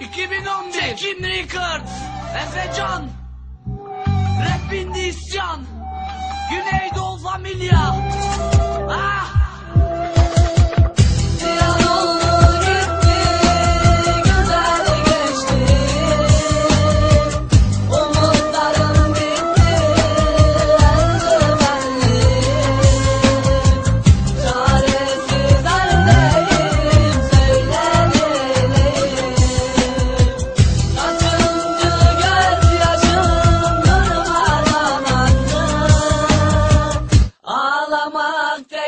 2011 Tekim Records Efecan. Rap isyan Güneydoğu Familya Ah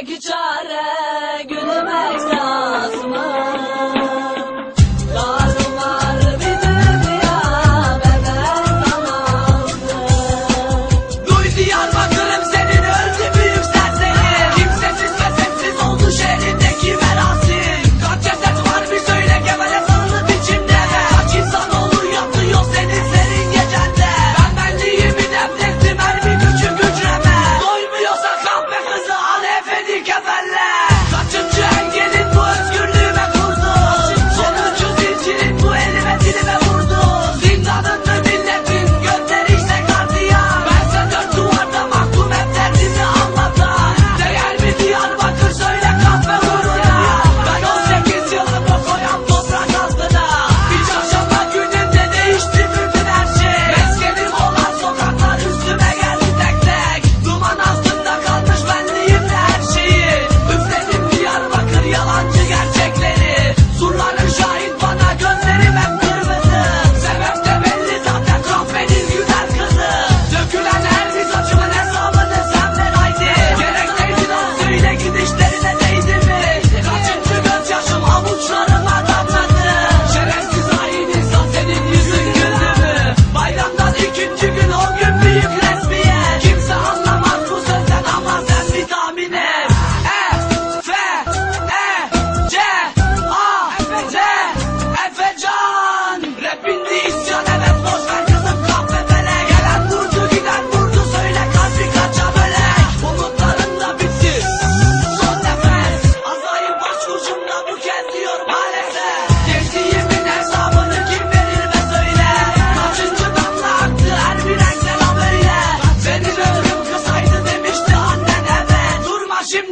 çare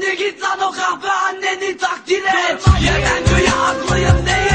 Siktir git lan o kahve anneni takdir et. Yemen dünya aklıyım değil